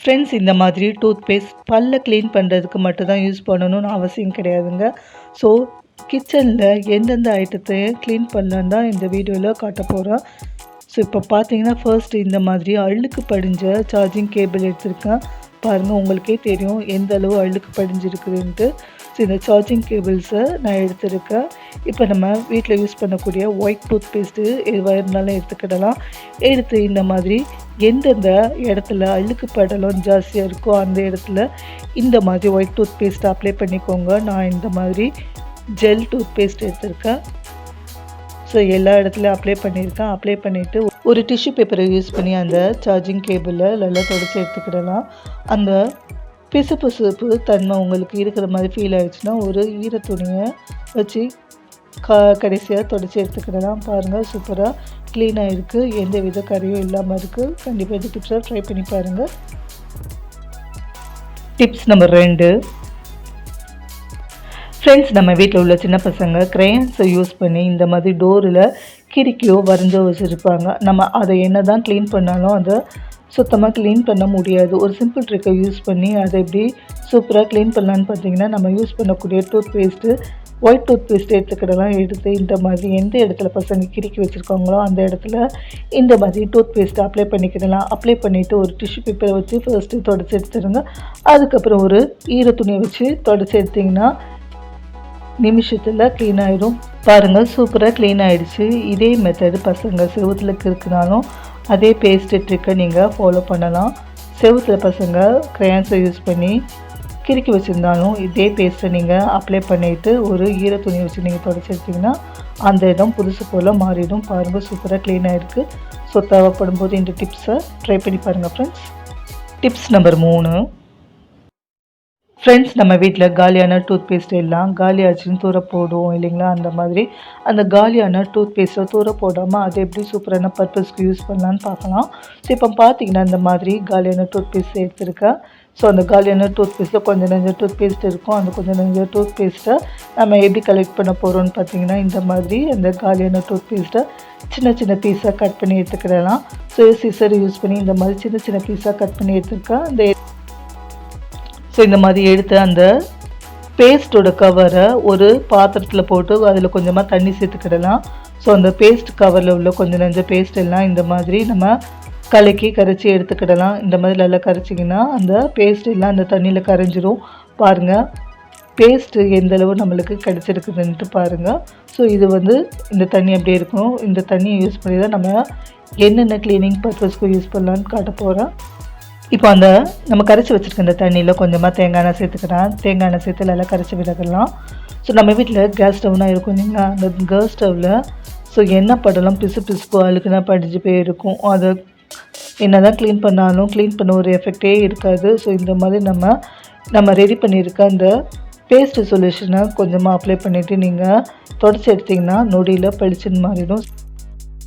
Friends இந்த மாதிரி tooth paste பல்ல க்ளீன் பண்ணுறதுக்கு மட்டும்தான் யூஸ் பண்ணணும்னு அவசியம் கிடையாதுங்க. ஸோ கிச்சனில் எந்தெந்த ஐட்டத்தையும் க்ளீன் பண்ணலான்னு தான் இந்த வீடியோவில் காட்ட போகிறோம் ஸோ இப்போ பார்த்தீங்கன்னா ஃபர்ஸ்ட் இந்த மாதிரி அழுக்கு படிஞ்ச சார்ஜிங் கேபிள் எடுத்திருக்கேன். பாருங்கள் உங்களுக்கே தெரியும் எந்த அளவு அழுக்கு படிஞ்சிருக்குதுன்ட்டு. இந்த சார்ஜிங் கேபிள்ஸை நான் எடுத்திருக்கேன் இப்போ நம்ம வீட்டில் யூஸ் பண்ணக்கூடிய ஒயிட் டூத் பேஸ்ட்டு எதுவாக இருந்தாலும் எடுத்துக்கிடலாம். எடுத்து இந்த மாதிரி எந்தெந்த இடத்துல அழுக்கு படலம் ஜாஸ்தியாக இருக்கோ அந்த இடத்துல இந்த மாதிரி ஒயிட் டூத் பேஸ்ட் அப்ளை பண்ணிக்கோங்க. நான் இந்த மாதிரி ஜெல் டூத் பேஸ்ட் எடுத்திருக்கேன். ஸோ எல்லா இடத்துலையும் அப்ளை பண்ணியிருக்கேன். அப்ளை பண்ணிவிட்டு ஒரு டிஷ்யூ பேப்பரை யூஸ் பண்ணி அந்த சார்ஜிங் கேபிளில் நல்லா தொடச்சி எடுத்துக்கிடலாம். அந்த பிசுபிசுப்பு தன்மை உங்களுக்கு இருக்கிற மாதிரி ஃபீல் ஆயிடுச்சுன்னா ஒரு ஈர துணியை வச்சு க கடைசியாக தொடச்சி எடுத்துக்கிடலாம். பாருங்கள் சூப்பராக க்ளீனாக இருக்குது எந்த வித கரையும் இல்லாமல் இருக்குது கண்டிப்பாக இந்த டிப்ஸை ட்ரை பண்ணி பாருங்கள் டிப்ஸ் நம்பர் ரெண்டு. ஃப்ரெண்ட்ஸ் நம்ம வீட்டில் உள்ள சின்ன பசங்க க்ரையன்ஸை யூஸ் பண்ணி இந்த மாதிரி டோரில் கிறுக்கியோ வரைஞ்சோ வச்சுருப்பாங்க. நம்ம அதை என்ன தான் க்ளீன் பண்ணாலும் அதை சுத்தமாக க்ளீன் பண்ண முடியாது. ஒரு சிம்பிள் ட்ரிக்கை யூஸ் பண்ணி அதை எப்படி சூப்பராக க்ளீன் பண்ணலான்னு பார்த்தீங்கன்னா நம்ம யூஸ் பண்ணக்கூடிய toothpaste white toothpaste எடுத்துக்கிடலாம். எடுத்து இந்த மாதிரி எந்த இடத்துல பசங்க கிறுக்கி வச்சுருக்காங்களோ அந்த இடத்துல இந்த மாதிரி டூத் பேஸ்ட்டை அப்ளை பண்ணிக்கிடலாம். அப்ளை பண்ணிவிட்டு ஒரு டிஷ்யூ பேப்பரை வச்சு ஃபர்ஸ்ட்டு தொடச்சி எடுத்துருங்க அதுக்கப்புறம் ஒரு ஈர துணியை வச்சு தொடச்சி எடுத்திங்கன்னா நிமிஷத்தில் க்ளீன் ஆகிடும் பாருங்கள் சூப்பராக க்ளீன் ஆகிடுச்சு இதே மெத்தடு பசங்க செவத்தில் இருக்குனாலும் அதே பேஸ்ட் ட்ரிக்கை நீங்கள் ஃபாலோ பண்ணலாம். செவத்தில் பசங்க க்ரையான்ஸை யூஸ் பண்ணி கிறுக்கி வச்சுருந்தாலும் இதே பேஸ்ட்டை நீங்கள் அப்ளை பண்ணிவிட்டு ஒரு ஈர துணி வச்சு நீங்கள் தொடச்சி அந்த இடம் புதுசு போல் மாறிடும். பாருங்கள் சூப்பராக க்ளீன் ஆகிருக்கு ஸோ தேவைப்படும் போது இந்த டிப்ஸை ட்ரை பண்ணி பாருங்கள் ஃப்ரெண்ட்ஸ் டிப்ஸ் நம்பர் மூணு. ஃப்ரெண்ட்ஸ் நம்ம வீட்டில் காலியான டூத் பேஸ்ட் எல்லாம் காலியாச்சுன்னு தூர போடுவோம் இல்லைங்களா? அந்த மாதிரி அந்த காலியான டூத் பேஸ்ட்டை தூர போடாமல் அதை எப்படி சூப்பரான பர்பஸ்க்கு யூஸ் பண்ணலான்னு பார்க்கலாம். ஸோ இப்போ பார்த்தீங்கன்னா இந்த மாதிரி காலியான டூத் பேஸ்ட் எடுத்துருக்கேன் ஸோ அந்த காலியான டூத் பேஸ்ட்டில் கொஞ்சம் நெஞ்ச டூத் பேஸ்ட் இருக்கும். அந்த கொஞ்சம் நெஞ்ச டூத் பேஸ்ட்டை நம்ம எப்படி கலெக்ட் பண்ண போகிறோம்னு பார்த்தீங்கன்னா இந்த மாதிரி அந்த காலியான டூத் பேஸ்ட்டை சின்ன சின்ன பீஸாக கட் பண்ணி எடுத்துக்கிறலாம் ஸோ சிசர் யூஸ் பண்ணி இந்த மாதிரி சின்ன சின்ன பீஸாக கட் பண்ணி எடுத்துருக்கேன் அந்த ஸோ இந்த மாதிரி எடுத்து அந்த பேஸ்ட்டோட கவரை ஒரு பாத்திரத்தில் போட்டு அதில் கொஞ்சமாக தண்ணி சேர்த்துக்கிடலாம் ஸோ அந்த பேஸ்ட் கவரில் உள்ள கொஞ்சம் நஞ்ச பேஸ்ட் எல்லாம் இந்த மாதிரி நம்ம கலக்கி கரைச்சி எடுத்துக்கிடலாம் இந்த மாதிரி நல்லா கரைச்சிங்கன்னா அந்த பேஸ்ட் எல்லாம் அந்த தண்ணியில் கரைஞ்சிரும். பாருங்கள் பேஸ்ட்டு எந்த அளவு நம்மளுக்கு கிடச்சிருக்குதுன்ட்டு பாருங்கள் ஸோ இது வந்து இந்த தண்ணி அப்படியே இருக்கும். இந்த தண்ணியை யூஸ் பண்ணி தான் நம்ம என்னென்ன க்ளீனிங் பர்பஸ்க்கு யூஸ் பண்ணலான்னு காட்ட போகிறேன் இப்போ அந்த நம்ம கரைச்சி வச்சுருக்க இந்த தண்ணியில் கொஞ்சமாக தேங்காய் எண்ணெய் சேர்த்துக்கிறேன் தேங்காய் எண்ணெய் சேர்த்து நல்லா கரைச்சி விடலாம் ஸோ நம்ம வீட்டில் கேஸ் ஸ்டவ்னா இருக்கும் இல்லைங்களா? அந்த கேஸ் ஸ்டவ்வில் ஸோ என்ன படலாம் பிசு பிசுப்பு அழுக்குனா படிஞ்சு போய் இருக்கும் அதை என்ன தான் க்ளீன் பண்ணாலும் க்ளீன் பண்ண ஒரு எஃபெக்டே இருக்காது. ஸோ இந்த மாதிரி நம்ம நம்ம ரெடி பண்ணியிருக்க அந்த பேஸ்ட் சொல்யூஷனை கொஞ்சமாக அப்ளை பண்ணிவிட்டு நீங்கள் தொடச்சி எடுத்திங்கன்னா நொடியில் பளிச்சுன்னு மாறிடும்.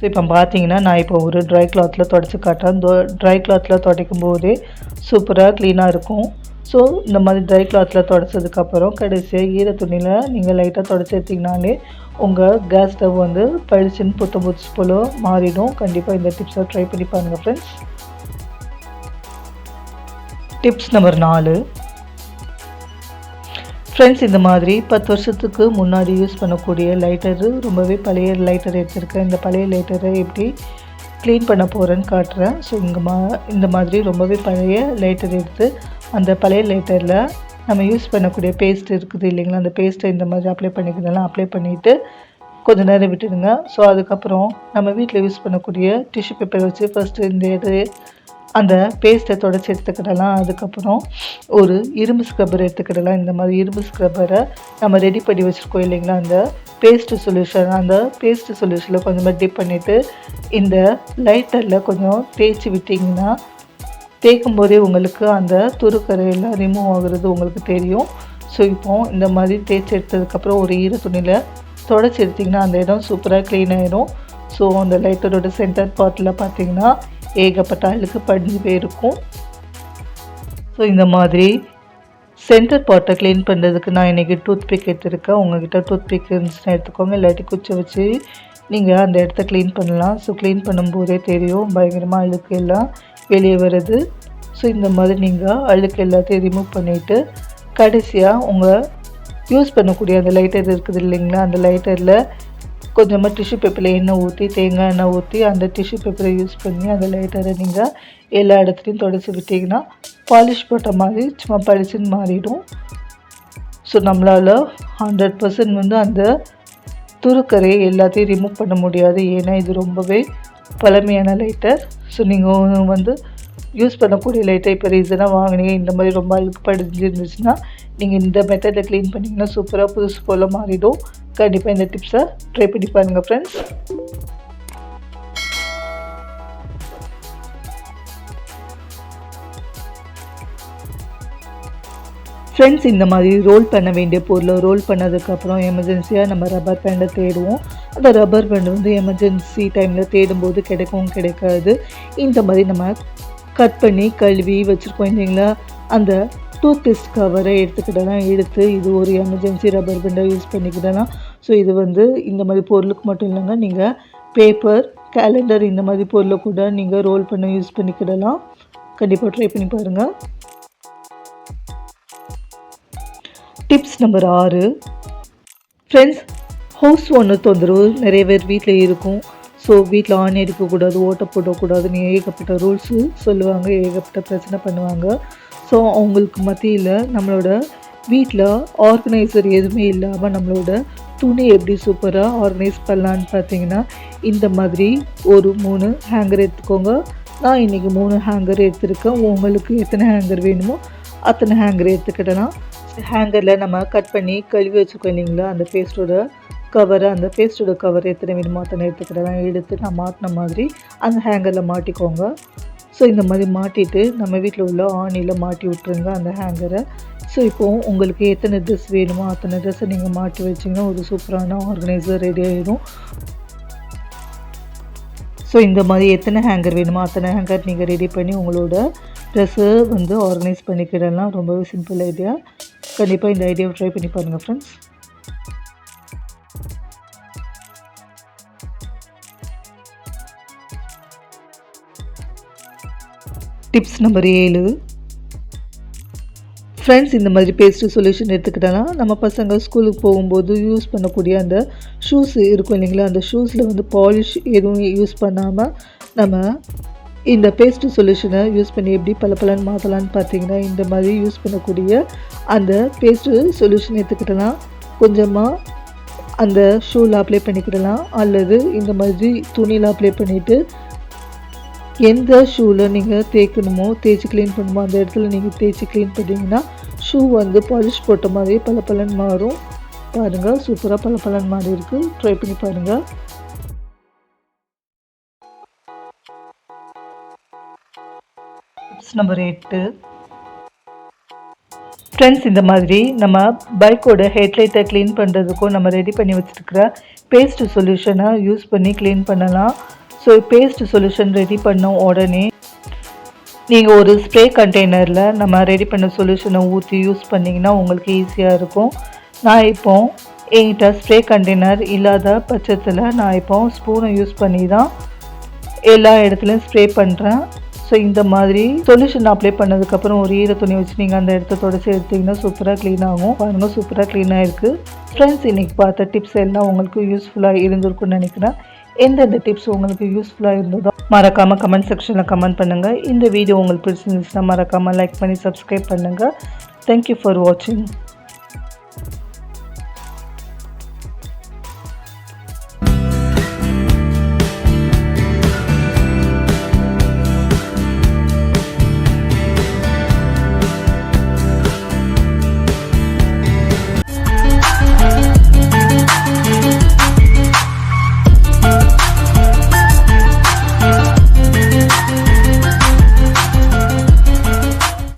ஸோ இப்போ பார்த்தீங்கன்னா நான் இப்போ ஒரு ட்ரை கிளாத்தில் தொடச்சி காட்டுறேன். ட்ரை கிளாத்தில் துடைக்கும் போதே சூப்பராக க்ளீனாக இருக்கும். ஸோ இந்த மாதிரி ட்ரை கிளாத்தில் தொடச்சதுக்கப்புறம் கடைசியாக ஈர துணியில் நீங்கள் லைட்டாக தொடச்சி எடுத்திங்கனாலே உங்கள் கேஸ் ஸ்டவ் வந்து பழிச்சுன்னு புத்த புதுசு போல் மாறிடும். கண்டிப்பாக இந்த டிப்ஸை ட்ரை பண்ணி பாருங்கள் ஃப்ரெண்ட்ஸ் டிப்ஸ் நம்பர் நாலு. ஃப்ரெண்ட்ஸ் இந்த மாதிரி பத்து வருஷத்துக்கு முன்னாடி யூஸ் பண்ணக்கூடிய லைட்டரு ரொம்பவே பழைய லைட்டர் எடுத்திருக்கேன். இந்த பழைய லைட்டரை எப்படி க்ளீன் பண்ண போகிறேன்னு காட்டுறேன். ஸோ இங்கே மா இந்த மாதிரி ரொம்பவே பழைய லைட்டர் எடுத்து அந்த பழைய லைட்டரில் நம்ம யூஸ் பண்ணக்கூடிய பேஸ்ட் இருக்குது இல்லைங்களா? அந்த பேஸ்ட்டை இந்த மாதிரி அப்ளை பண்ணிக்கிறதெல்லாம் அப்ளை பண்ணிவிட்டு கொஞ்ச நேரம் விட்டுடுங்க. ஸோ அதுக்கப்புறம் நம்ம வீட்டில் யூஸ் பண்ணக்கூடிய டிஷ்யூ பேப்பர் வச்சு ஃபஸ்ட்டு இந்த இது அந்த பேஸ்ட்டை தொடச்சி எடுத்துக்கிடலாம். அதுக்கப்புறம் ஒரு இரும்பு ஸ்க்ரப்பர் எடுத்துக்கிடலாம். இந்த மாதிரி இரும்பு ஸ்க்ரப்பரை நம்ம ரெடி பண்ணி வச்சுருக்கோம் இல்லைங்களா? அந்த பேஸ்ட்டு சொல்யூஷன் அந்த பேஸ்ட்டு சொல்யூஷனில் கொஞ்சமாக டிப் பண்ணிவிட்டு இந்த லைட்டரில் கொஞ்சம் தேய்ச்சி விட்டிங்கன்னா தேய்க்கும் போதே உங்களுக்கு அந்த துருக்கரையெல்லாம் ரிமூவ் ஆகுறது உங்களுக்கு தெரியும். ஸோ இப்போ இந்த மாதிரி தேய்ச்சி எடுத்ததுக்கப்புறம் ஒரு ஈர துணியில் தொடச்சி எடுத்திங்கன்னா அந்த இடம் சூப்பராக க்ளீன் ஆகிடும் ஸோ அந்த லைட்டரோட சென்டர் பார்ட்டில் பார்த்தீங்கன்னா ஏகப்பட்ட அழுக்கு படிஞ்சு போயிருக்கும் ஸோ இந்த மாதிரி சென்டர் பாட்டை க்ளீன் பண்ணுறதுக்கு நான் இன்றைக்கி டூத் பிக் எடுத்துருக்கேன். உங்கள்கிட்ட டூத் பிக் இருந்துச்சுன்னா எடுத்துக்கோங்க. இல்லாட்டி குச்சை வச்சு நீங்கள் அந்த இடத்த க்ளீன் பண்ணலாம். ஸோ க்ளீன் பண்ணும்போதே தெரியும். பயங்கரமாக அழுக்கு எல்லாம் வெளியே வருது. ஸோ இந்த மாதிரி நீங்கள் அழுக்கு எல்லாத்தையும் ரிமூவ் பண்ணிவிட்டு கடைசியாக உங்கள் யூஸ் பண்ணக்கூடிய அந்த லைட்டர் இருக்குது இல்லைங்களா? அந்த லைட்டரில் கொஞ்சமாக டிஷ்யூ பேப்பரில் எண்ணெய் ஊற்றி தேங்காய் எண்ணெய் ஊற்றி அந்த டிஷ்யூ பேப்பரை யூஸ் பண்ணி அந்த லைட்டரை நீங்கள் எல்லா இடத்துலையும் தொடச்சி விட்டிங்கன்னா பாலிஷ் போட்ட மாதிரி சும்மா பளிச்சுன்னு மாறிடும். ஸோ நம்மளால் ஹண்ட்ரட் பர்சன்ட் வந்து அந்த துருக்கரை எல்லாத்தையும் ரிமூவ் பண்ண முடியாது. ஏன்னா இது ரொம்பவே பழமையான லைட்டர் ஸோ நீங்கள் வந்து யூஸ் பண்ணக்கூடிய லைட்டை இப்போ ரீசனாக வாங்கினீங்க. இந்த மாதிரி ரொம்ப அழுக்கு படிஞ்சிருந்துச்சுன்னா நீங்கள் இந்த மெத்தடில் க்ளீன் பண்ணிங்கன்னா சூப்பராக புதுசு போல் மாறிடும். கண்டிப்பாக இந்த டிப்ஸை ட்ரை பண்ணி பாருங்கள் ஃப்ரெண்ட்ஸ் ஃப்ரெண்ட்ஸ் இந்த மாதிரி ரோல் பண்ண வேண்டிய பொருளை ரோல் பண்ணதுக்கப்புறம் எமர்ஜென்சியாக நம்ம ரப்பர் பேண்டை தேடுவோம். அந்த ரப்பர் பேண்ட் வந்து எமர்ஜென்சி டைமில் தேடும்போது கிடைக்கவும் கிடைக்காது. இந்த மாதிரி நம்ம கட் பண்ணி கழுவி வச்சுருக்கோம் இல்லைங்களா? அந்த டூத் பேஸ்ட் கவரை எடுத்துக்கிட்டலாம் எடுத்து இது ஒரு எமர்ஜென்சி ரப்பர் பேண்டாக யூஸ் பண்ணிக்கிடலாம் ஸோ இது வந்து இந்த மாதிரி பொருளுக்கு மட்டும் இல்லைங்க. நீங்கள் பேப்பர் கேலண்டர் இந்த மாதிரி பொருளை கூட நீங்கள் ரோல் பண்ண யூஸ் பண்ணிக்கிடலாம். கண்டிப்பாக ட்ரை பண்ணி பாருங்கள் டிப்ஸ் நம்பர் ஆறு. ஃப்ரெண்ட்ஸ் ஹவுஸ் ஓனர் தொந்தரவு நிறைய பேர் வீட்டில் இருக்கும். ஸோ வீட்டில் ஆணி அடிக்கக்கூடாது ஓட்ட போடக்கூடாதுன்னு ஏகப்பட்ட ரூல்ஸு சொல்லுவாங்க ஏகப்பட்ட பிரச்சனை பண்ணுவாங்க. ஸோ அவங்களுக்கு மத்தியில் நம்மளோட வீட்டில் ஆர்கனைசர் எதுவுமே இல்லாமல் நம்மளோட துணி எப்படி சூப்பராக ஆர்கனைஸ் பண்ணலான்னு பார்த்தீங்கன்னா இந்த மாதிரி ஒரு மூணு ஹேங்கர் எடுத்துக்கோங்க. நான் இன்றைக்கி மூணு ஹேங்கர் எடுத்துருக்கேன். உங்களுக்கு எத்தனை ஹேங்கர் வேணுமோ அத்தனை ஹேங்கர் எடுத்துக்கிட்டலாம் ஹேங்கரில் நம்ம கட் பண்ணி கழுவி வச்சுக்கோ இல்லைங்களா? அந்த பேஸ்ட்டோட கவரை அந்த பேஸ்ட்டோட கவர் எத்தனை வேணுமோ அத்தனை எடுத்துக்கிட்டலாம் எடுத்து நான் மாட்டின மாதிரி அந்த ஹேங்கரில் மாட்டிக்கோங்க. ஸோ இந்த மாதிரி மாட்டிட்டு நம்ம வீட்டில் உள்ள ஆணியில் மாட்டி விட்ருங்க அந்த ஹேங்கரை ஸோ இப்போது உங்களுக்கு எத்தனை ட்ரெஸ் வேணுமோ அத்தனை ட்ரெஸ்ஸை நீங்கள் மாட்டி வச்சிங்கன்னா ஒரு சூப்பரான ஆர்கனைசர் ரெடி ஆகிடும் ஸோ இந்த மாதிரி எத்தனை ஹேங்கர் வேணுமோ அத்தனை ஹேங்கர் நீங்கள் ரெடி பண்ணி உங்களோட ட்ரெஸ்ஸை வந்து ஆர்கனைஸ் பண்ணிக்கிடலாம். ரொம்பவே சிம்பிள் ஐடியா கண்டிப்பாக இந்த ஐடியாவை ட்ரை பண்ணி பாருங்கள் ஃப்ரெண்ட்ஸ் டிப்ஸ் நம்பர் ஏழு. ஃப்ரெண்ட்ஸ் இந்த மாதிரி பேஸ்ட்டு சொல்யூஷன் எடுத்துக்கிட்டோன்னா நம்ம பசங்க ஸ்கூலுக்கு போகும்போது யூஸ் பண்ணக்கூடிய அந்த ஷூஸ் இருக்கும் இல்லைங்களா? அந்த ஷூஸில் வந்து பாலிஷ் எதுவும் யூஸ் பண்ணாமல் நம்ம இந்த பேஸ்ட்டு சொல்யூஷனை யூஸ் பண்ணி எப்படி பல பலன் மாற்றலான்னு பார்த்தீங்கன்னா இந்த மாதிரி யூஸ் பண்ணக்கூடிய அந்த பேஸ்ட்டு சொல்யூஷன் எடுத்துக்கிட்டோன்னா கொஞ்சமாக அந்த ஷூவில் அப்ளை பண்ணிக்கிடலாம். அல்லது இந்த மாதிரி துணியில் அப்ளை பண்ணிவிட்டு எந்த ஷூவில் நீங்கள் தேய்க்கணுமோ தேய்ச்சி க்ளீன் பண்ணுமோ அந்த இடத்துல நீங்கள் தேய்ச்சி க்ளீன் பண்ணிங்கன்னா ஷூ வந்து பாலிஷ் போட்ட மாதிரி பல பலன் மாறும். பாருங்கள் சூப்பராக பல பலன் மாறி இருக்குது ட்ரை பண்ணி பாருங்கள் டிப்ஸ் நம்பர் எட்டு ஃப்ரெண்ட்ஸ் இந்த மாதிரி நம்ம பைக்கோட ஹெட்லைட்டை க்ளீன் பண்ணுறதுக்கும் நம்ம ரெடி பண்ணி வச்சுருக்கிற பேஸ்ட் சொல்யூஷனை யூஸ் பண்ணி க்ளீன் பண்ணலாம். ஸோ பேஸ்ட் சொல்யூஷன் ரெடி பண்ண உடனே நீங்கள் ஒரு ஸ்ப்ரே கண்டெய்னரில் நம்ம ரெடி பண்ண சொல்யூஷனை ஊற்றி யூஸ் பண்ணிங்கன்னா உங்களுக்கு ஈஸியாக இருக்கும். நான் இப்போ என்கிட்ட ஸ்ப்ரே கண்டெய்னர் இல்லாத பட்சத்தில் நான் இப்போ ஸ்பூனை யூஸ் பண்ணி தான் எல்லா இடத்துலையும் ஸ்ப்ரே பண்ணுறேன் ஸோ இந்த மாதிரி சொல்யூஷன் அப்ளை பண்ணதுக்கப்புறம் ஒரு ஈர துணி வச்சு நீங்கள் அந்த இடத்த தொடச்சி எடுத்திங்கன்னா சூப்பராக க்ளீன் ஆகும். பாருங்கள் சூப்பராக க்ளீனாக ஆகிருக்கு ஃப்ரெண்ட்ஸ் இன்றைக்கி பார்த்த டிப்ஸ் எல்லாம் உங்களுக்கு யூஸ்ஃபுல்லாக இருந்திருக்கும்னு நினைக்கிறேன். எந்தெந்த டிப்ஸ் உங்களுக்கு யூஸ்ஃபுல்லாக இருந்ததோ மறக்காமல் கமெண்ட் செக்ஷனில் கமெண்ட் பண்ணுங்கள் இந்த வீடியோ உங்களுக்கு பிடிச்சிருந்துச்சுன்னா மறக்காமல் லைக் பண்ணி சப்ஸ்கிரைப் பண்ணுங்கள் தேங்க்யூ ஃபார் வாட்சிங்